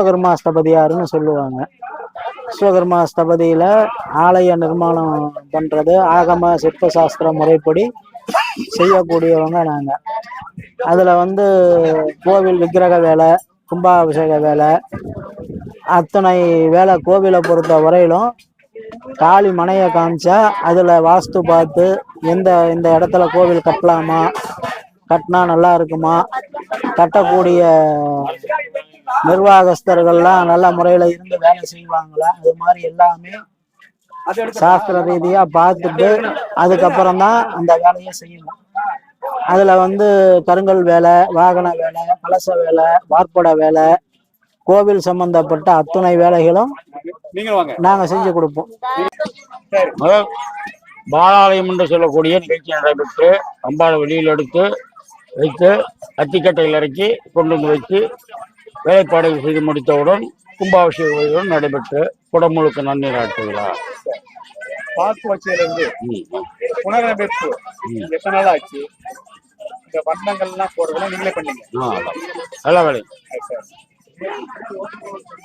விஸ்வகர்மா ஸ்தபதியாருன்னு சொல்லுவாங்க. விஸ்வகர்மா ஸ்தபதியில ஆலய நிர்மாணம் பண்றது ஆகம சிற்ப சாஸ்திர முறைப்படி செய்யக்கூடியவங்க நாங்க. அதுல வந்து கோவில் விக்கிரக வேலை கும்பாபிஷேக வேலை அத்தனை வேலை கோவிலை பொறுத்த வரையிலும் காளி மனையை காமிச்சா அதுல வாஸ்து பார்த்து எந்த இந்த இடத்துல கோவில் கட்டலாமா கட்டினா நல்லா இருக்குமா கட்டக்கூடிய நிர்வாகஸ்தர்கள்லாம் நல்ல முறையில இருந்து வேலை செய்வாங்களா? அது மாதிரி எல்லாமே சாஸ்திர ரீதியா பார்த்துட்டு அதுக்கப்புறம் தான் அந்த வேலையை செய்யணும். அதுல வந்து கருங்கல் வேலை வாகன வேலை கலச வேலை வார்ப்பட வேலை கோவில் சம்பந்தப்பட்ட அத்துணை வேலைகளும் நீங்க வாங்க. நாங்க செஞ்சு கொடுப்போம். பாலாலயம் என்று சொல்லக்கூடிய நிகழ்ச்சி நடைபெற்று அம்பாளை வெளியில் எடுத்து வைத்து அத்திக்கட்டையில் இறக்கி கொண்டு வந்து வைத்து வேலைப்பாடுகள் செய்து முடித்தவுடன் கும்பாபிஷேகம் நடைபெற்று குடமுழுக்கு நன்னீர் ஆட்டுகிறார் பாக்கு வச்சதுல இருந்து புனரமைப்பு. எத்தனை நாள் ஆச்சு? இந்த வண்ணங்கள்லாம் போடுறதெல்லாம் நீங்களே பண்ணீங்க. நல்ல வேலை.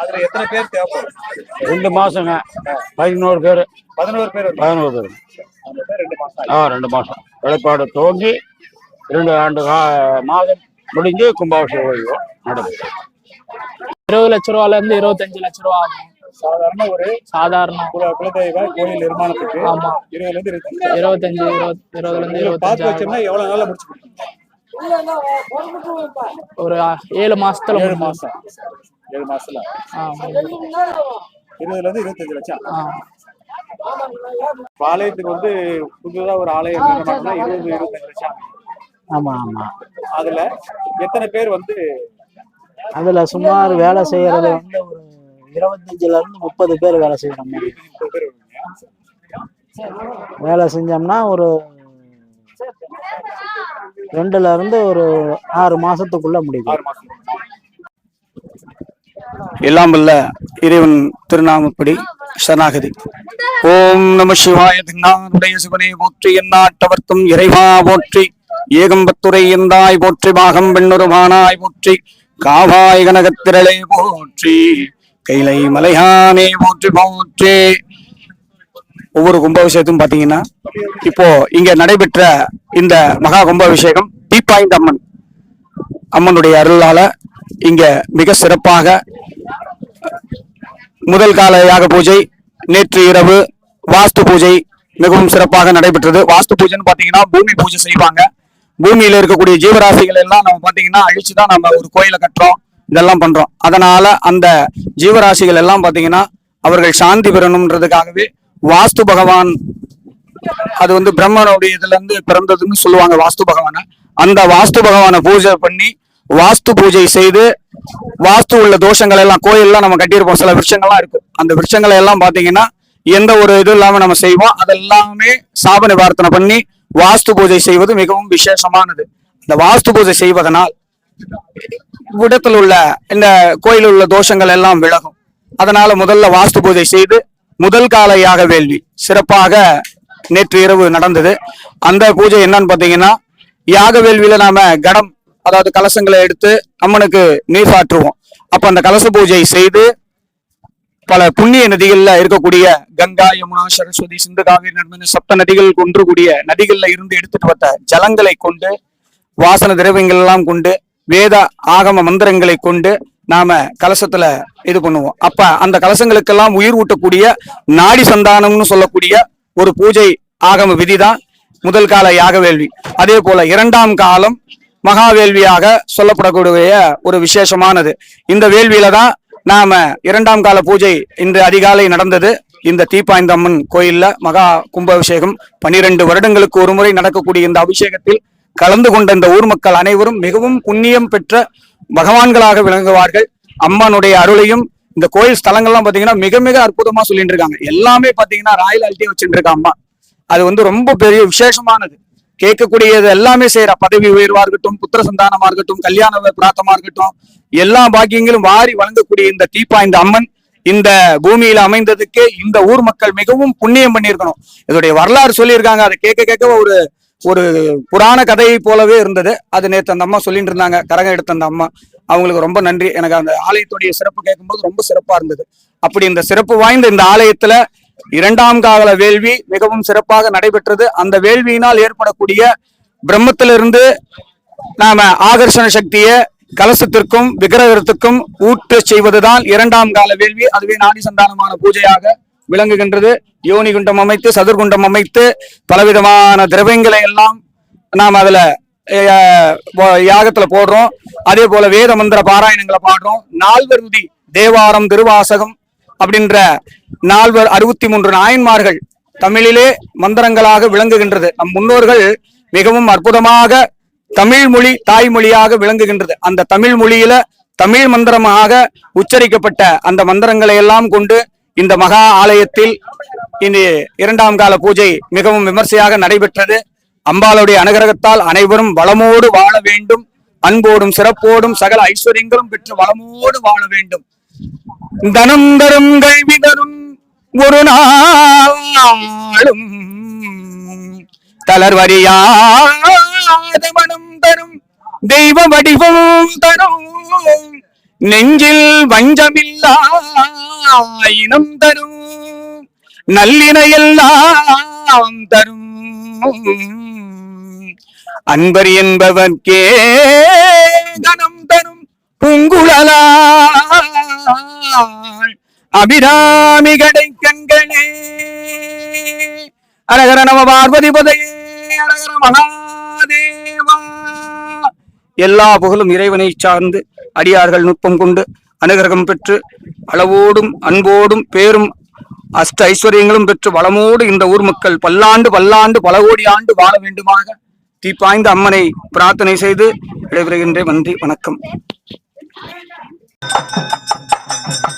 அதுல எத்தனை பேர் தேவைப்படும்? ரெண்டு மாசங்க. பதினோரு பேர். பதினோரு பேர் பதினோரு பேர். ரெண்டு மாசம் ஆ ரெண்டு மாசம். வேலைப்பாடு துவங்கி இரண்டு ஆண்டு மாதம் முடிஞ்சு கும்பாபிஷேகம் நடைபெற்று இருபது லட்ச ரூபால இருந்து இருபத்தஞ்சு லட்ச ரூபா ஆகும். சாதாரண ஒரு சாதாரண. குல- குலதெய்வ கோயில் நிர்மாணத்துக்கு ஆமா. இருபதுல இருந்து இருபத்தஞ்சு. இருபத்தஞ்சு இருபது இருபதுல இருந்து இருபத்தஞ்சு வச்சோம்னா எவ்வளவு நாள்ல முடிச்சு ஒரு ஏழு மாசத்துல ஏழு. மாசம். ஏழு மாசத்துல. இருபதுல இருந்து இருபத்தஞ்சு லட்சம். ஆலயத்துக்கு வந்து புதுதா ஒரு ஆலயம் இருபது இருபத்தஞ்சு லட்சம். ஆமா ஆமா. அதுல எத்தனை பேர் வந்து அதுல சுமார் வேலை செய்யறது வந்து ஒரு இருபத்தஞ்சுல இருந்து முப்பது பேர் வேலை செய்யற மாதிரி. வேலை செஞ்சோம்னா ஒரு ரெண்டுல இருந்து ஒரு ஆறு மாசத்துக்குள்ள முடியும் எல்லாம் வல்ல இறைவன் திருநாமப்படி சரணாகதி. ஓம் நம சிவாய தின்னாருடைய சிவனே போற்றி எந்நாட்டவர்க்கும் இறைவா போற்றி ஏகம்பத்துரை எந்தாய் போற்றி பாகம் பெண்ணுருமானாய் போற்றி காவாய் கனகத்திரளை போற்றி கைலை மலையானே போற்றி போற்றி. ஒவ்வொரு கும்பாபிஷேகத்தும் பாத்தீங்கன்னா இப்போ இங்க நடைபெற்ற இந்த மகா கும்பாபிஷேகம் தீப்பாய்ந்த அம்மன் அம்மனுடைய அருளால இங்க மிக சிறப்பாக முதல் கால யாக பூஜை நேற்று இரவு வாஸ்து பூஜை மிகவும் சிறப்பாக நடைபெற்றது. வாஸ்து பூஜைன்னு பாத்தீங்கன்னா பூமி பூஜை செய்வாங்க. பூமியில இருக்கக்கூடிய ஜீவராசிகள் எல்லாம் நம்ம பாத்தீங்கன்னா அழிச்சுதான் நம்ம ஒரு கோயிலை கட்டுறோம் இதெல்லாம் பண்றோம். அதனால அந்த ஜீவராசிகள் எல்லாம் பாத்தீங்கன்னா அவர்கள் சாந்தி பெறணும்ன்றதுக்காகவே வாஸ்து பகவான் அது வந்து பிரம்மனுடைய இதுல இருந்து பிறந்ததுன்னு சொல்லுவாங்க வாஸ்து பகவானை. அந்த வாஸ்து பகவானை பூஜை பண்ணி வாஸ்து பூஜை செய்து வாஸ்து உள்ள தோஷங்கள் எல்லாம் கோயில்லாம் நம்ம கட்டியிருப்போம். சில விருட்சங்கள்லாம் இருக்கு அந்த விருட்சங்களை எல்லாம் பாத்தீங்கன்னா எந்த ஒரு இது இல்லாம நம்ம செய்வோம். அதெல்லாமே சாப நிவார்த்தனை பண்ணி வாஸ்து பூஜை செய்வது மிகவும் விசேஷமானது. இந்த வாஸ்து பூஜை செய்வதனால் விடத்தில் உள்ள இந்த கோயிலில் உள்ள தோஷங்கள் எல்லாம் விலகும். அதனால முதல்ல வாஸ்து பூஜை செய்து முதல் கால யாக வேள்வி சிறப்பாக நேற்று இரவு நடந்தது. அந்த பூஜை என்னன்னு பாத்தீங்கன்னா யாக வேள்வியில நாம கடம் அதாவது கலசங்களை எடுத்து அம்மனுக்கு நீர் சாற்றுவோம். அப்ப அந்த கலச பூஜை செய்து பல புண்ணிய நதிகள்ல இருக்கக்கூடிய கங்கா யமுனா சரஸ்வதி சிந்து காவிரி நர்மதி சப்த நதிகள் கொன்று கூடிய நதிகள்ல இருந்து எடுத்துட்டு வந்த ஜலங்களை கொண்டு வாசன திரவியங்கள் எல்லாம் கொண்டு வேத ஆகம மந்திரங்களை கொண்டு நாம கலசத்துல இது பண்ணுவோம். அப்ப அந்த கலசங்களுக்கெல்லாம் உயிர் ஊட்டக்கூடிய நாடி சந்தானம்னு சொல்லக்கூடிய ஒரு பூஜை ஆகம விதிதான் முதல் கால யாக வேள்வி அதே போல இரண்டாம் காலம் மகாவேள்வியாக சொல்லப்படக்கூடிய ஒரு விசேஷமானது. இந்த வேள்வியில தான் நாம இரண்டாம் கால பூஜை இன்று அதிகாலை நடந்தது. இந்த தீப்பாய்ந்தம்மன் கோயில்ல மகா கும்பாபிஷேகம். பனிரெண்டு வருடங்களுக்கு ஒரு முறை நடக்கக்கூடிய இந்த அபிஷேகத்தில் கலந்து கொண்ட இந்த ஊர் மக்கள் அனைவரும் மிகவும் புண்ணியம் பெற்ற பகவான்களாக விளங்குவார்கள். அம்மனுடைய அருளையும் இந்த கோயில் ஸ்தலங்கள்லாம் பாத்தீங்கன்னா மிக மிக அற்புதமா சொல்லிட்டு இருக்காங்க. எல்லாமே பாத்தீங்கன்னா ராயலாலிட்டியே வச்சுட்டு இருக்க அம்மா. அது வந்து ரொம்ப பெரிய விசேஷமானது. கேட்கக்கூடியது எல்லாமே செய்யற. பதவி உயர்வா இருக்கட்டும் புத்திர சந்தானமா இருக்கட்டும் கல்யாண பிராத்தமா இருக்கட்டும் எல்லா பாக்கியங்களும் வாரி வழங்கக்கூடிய இந்த தீப்பா இந்த அம்மன் இந்த பூமியில அமைந்ததுக்கு இந்த ஊர் மக்கள் மிகவும் புண்ணியம் பண்ணியிருக்கணும். இதோடைய வரலாறு சொல்லியிருக்காங்க. அதை கேட்க கேட்க ஒரு ஒரு புராண கதையை போலவே இருந்தது. அது நேற்று அந்த அம்மா சொல்லிட்டு இருந்தாங்க. கரகம் எடுத்த அந்த அம்மா. அவங்களுக்கு ரொம்ப நன்றி. எனக்கு அந்த ஆலயத்துடைய சிறப்பு கேட்கும்போது ரொம்ப சிறப்பா இருந்தது. அப்படி இந்த சிறப்பு வாய்ந்த இந்த ஆலயத்துல இரண்டாம் கால வேள்வி மிகவும் சிறப்பாக நடைபெற்றது. அந்த வேள்வியினால் ஏற்படக்கூடிய பிரம்மத்திலிருந்து நாம ஆகர்ஷண சக்தியை கலசத்திற்கும் விக்கிரகத்திற்கும் ஊற்ற செய்வதுதான் இரண்டாம் கால வேள்வி. அதுவே நாடி சந்தானமான பூஜையாக விளங்குகின்றது. யோனி குண்டம் அமைத்து சதுர்குண்டம் அமைத்து பலவிதமான திரவியங்களை எல்லாம் நாம் அதுல யாகத்துல போடுறோம். அதே போல வேத மந்திர பாராயணங்களை பாடுறோம். நால்வர் விதி தேவாரம் திருவாசகம் அப்படின்ற நால்வர் அறுபத்தி மூன்று நாயன்மார்கள் தமிழிலே மந்திரங்களாக விளங்குகின்றது. நம் முன்னோர்கள் மிகவும் அற்புதமாக தமிழ் மொழி தாய்மொழியாக விளங்குகின்றது. அந்த தமிழ் மொழியில தமிழ் மந்திரமாக உச்சரிக்கப்பட்ட அந்த மந்திரங்களை எல்லாம் கொண்டு இந்த மகா ஆலயத்தில் இனி இரண்டாம் கால பூஜை மிகவும் விமர்சையாக நடைபெற்றது. அம்பாளுடைய அனுகிரகத்தால் அனைவரும் வளமோடு வாழ வேண்டும். அன்போடும் சிறப்போடும் சகல ஐஸ்வர்யங்களும் பெற்று வளமோடு வாழ வேண்டும். தனம் தரும் கல்வி தரும் ஒரு நாளும் தளர்வறியாத மனம் தரும் தெய்வ வடிவம் தரும் நெஞ்சில் வஞ்சமில்லா இனம் தரும் நல்லினையெல்லாம் தரும். அன்பர் என்பவர்க்கே தனம் தரும் பூங்குழலா அபிராமி கடை கண்களே. அரகர நம பார்வதி பதையே அரகர மகாதேவா. எல்லா புகழும் இறைவனை சார்ந்து அடியார்கள் நுட்பம் கொண்டு அனுகிரகம் பெற்று அளவோடும் அன்போடும் பேரும் அஷ்ட ஐஸ்வர்யங்களும் பெற்று வளமோடு இந்த ஊர் மக்கள் பல்லாண்டு பல்லாண்டு பல கோடி ஆண்டு வாழ வேண்டுமாக தீப்பாய்ந்த அம்மனை பிரார்த்தனை செய்து விடைபெறுகின்றேன். நன்றி வணக்கம். Thank you.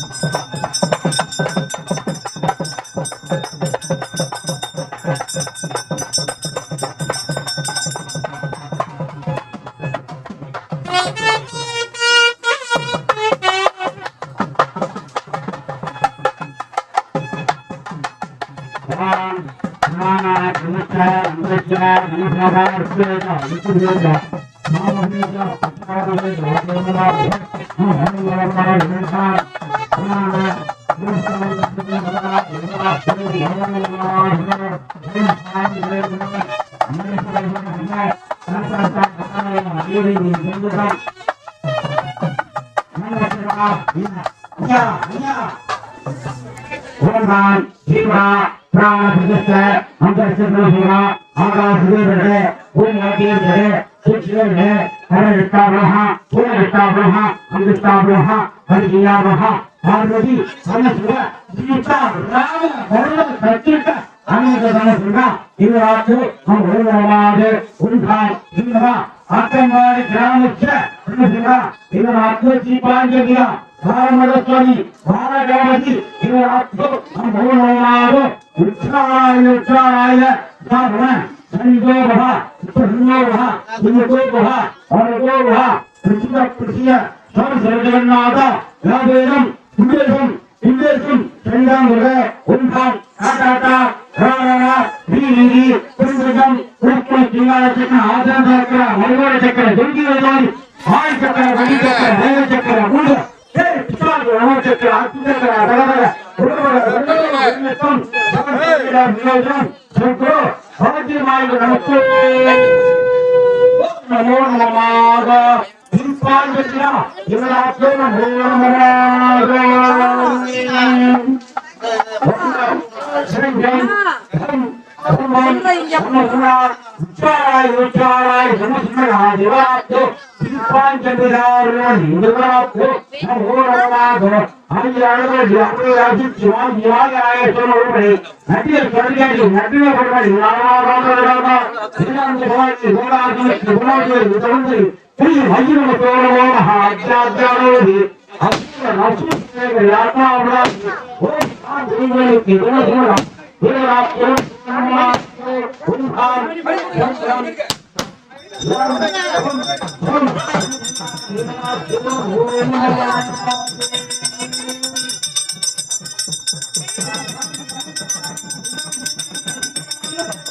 Yeah, yeah. One man, two man. ಪುರಾಣ ಪ್ರಶಸ್ತ ಅಂತರಕ್ಷೇತ್ರ ಪೂರ ಆಕಾಶ ಸುಧೀರ್ಘಟೆ ಭೂಮಿ ಅತೀರ್ಘಟೆ ಶಿಕ್ಷಕರಿಗೆ ಕರವಿಷ್ಟಾಬ್ರಹ ಪೂರ್ಣವಿಷ್ಟಾಬ್ರಹ ಅಮೃಷ್ಟಾಬ್ರಹ ಹರಿಯಾಬ್ರಹ ಪಾರ್ವತಿ ಸಮಸ್ತ ಜೀವಿತ ರಾಮ ವರ್ಣ ಪ್ರತ್ಯುತ ಅನೇಕ ಸಮಸ್ತ ಇವರಾತು ನಮ್ಮ ಉಳಿದವಾದ ಉಂಟಾಯ್ ಇಂದ್ರ ಅಕ್ಕಂಬಾಡಿ ಗ್ರಾಮಕ್ಕೆ ಇವರಾತು ದೀಪಾಂಜಲಿಯ 사람들까지 살아가야지 이거 앞으로 모노라고 울트라이를 따라야 나보나 산도로하 불노로하 불노로하 어르고로하. 불치가 불치야. 서서전 나다. 야배좀 군대좀 전당으로 온방 아다다. 그러나 미리리 군대좀 국군 중간에 지금 아전사가 얼마나 될까 놀기가 좋으니 아이 작가가 많이 작가가 नमो को दीपाल बेटिया हिमाचल नमो శ్రీ భజన ప్రేమ అధ్యాధ్యాలోది Thank you. Thank you.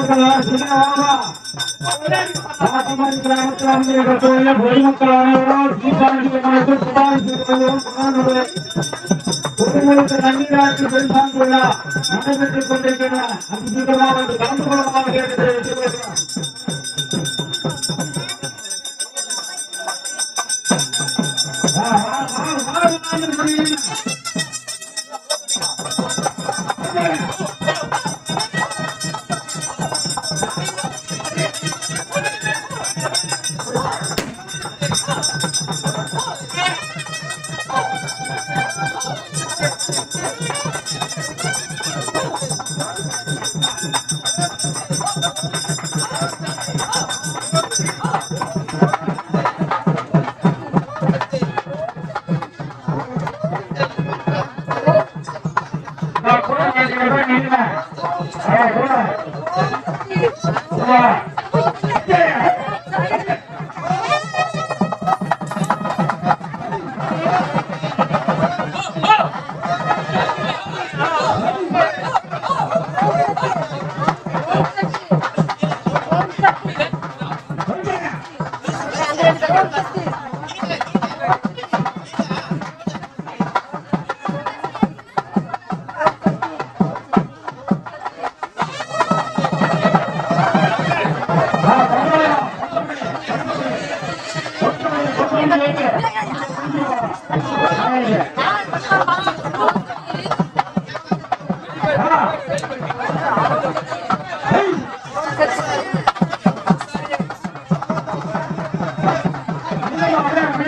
Sivaji Sivaji சொல்லுவதை நடிகர் கருகாடி நடிகர்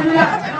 আলহামদুলিল্লাহ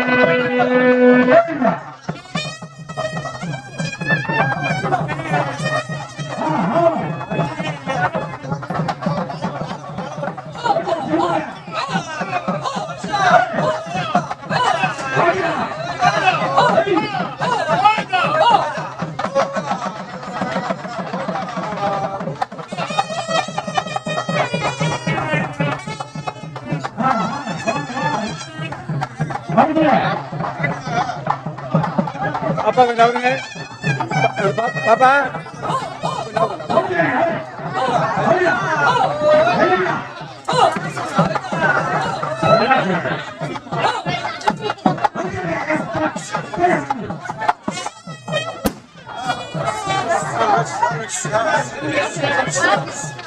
Apa kenapa ini? Papa. Yes, yes, yes.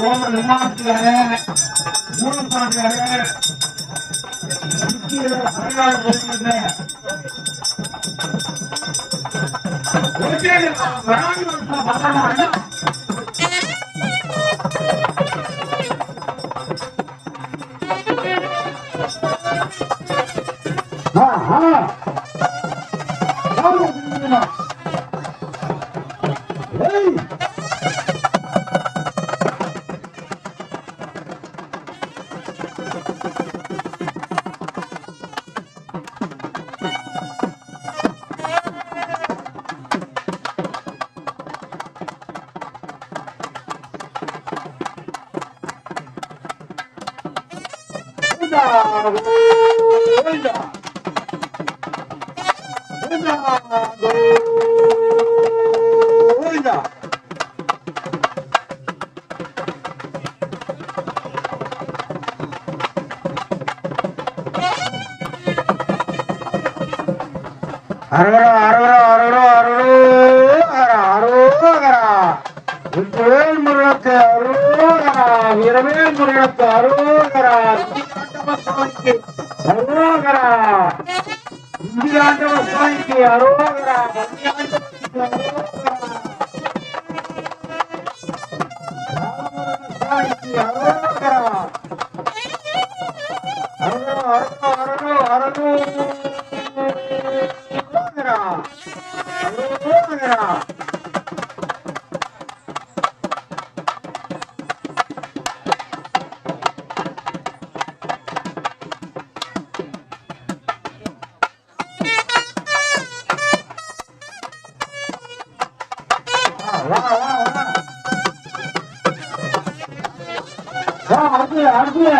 கொஞ்சம் அவருங்க பாப்பா அரோரா ¡Mira, mira, mira, அனுப்புங்க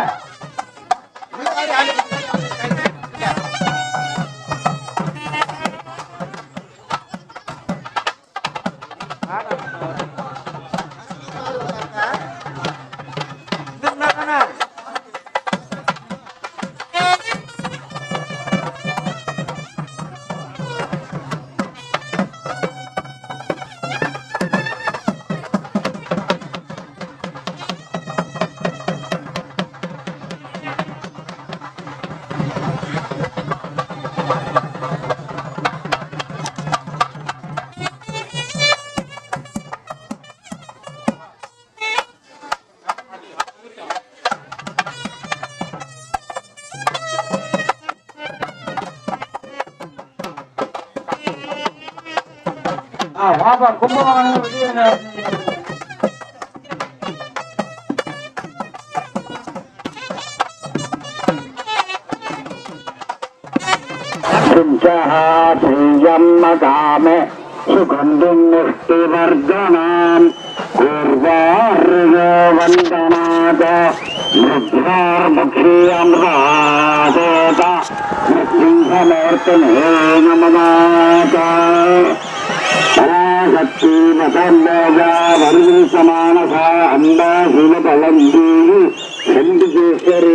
வா அடுத்து அடுத்து ஆ வாப்பா மனத்தே மசாலோகா வருகிற சமானசா அம்பா சிவபலந்தே சென்று கேஸ்வரே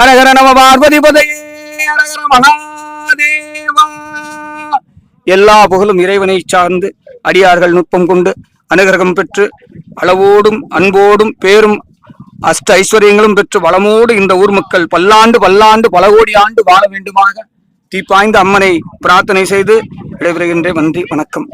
அரகர நம பார்வதி எல்லா புகழும் இறைவனை சார்ந்து அடியார்கள் நுட்பம் கொண்டு அனுகிரகம் பெற்று அளவோடும் அன்போடும் பேரும் அஷ்ட ஐஸ்வர்யங்களும் பெற்று வளமோடு இந்த ஊர் மக்கள் பல்லாண்டு பல்லாண்டு பல கோடி ஆண்டு வாழ வேண்டுமாக தீப்பாய்ந்த அம்மனை பிரார்த்தனை செய்து விடைபெறுகின்றேன். நன்றி வணக்கம்.